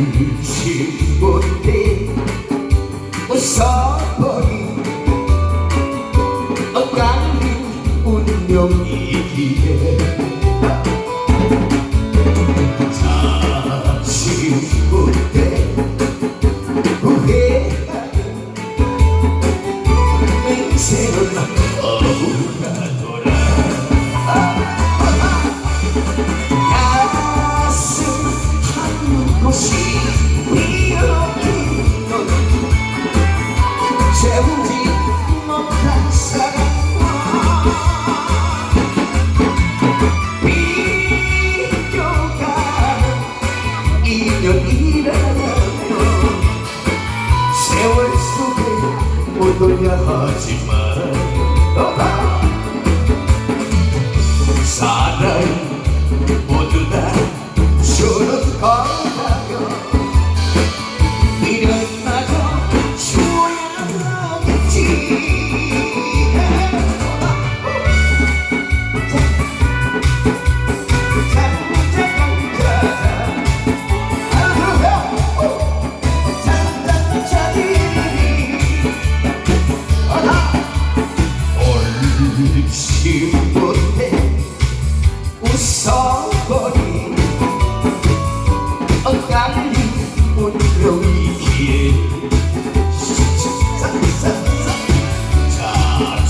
눈치 못해 웃어버린 어감이 운명이 사랑 모두 다 주는 것 심보에 웃어버린 어감이 올려위기에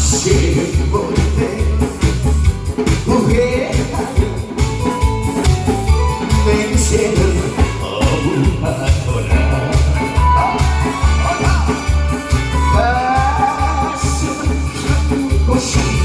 자신보에 후회하는 냄새는 어부하더라 가슴 한 곳이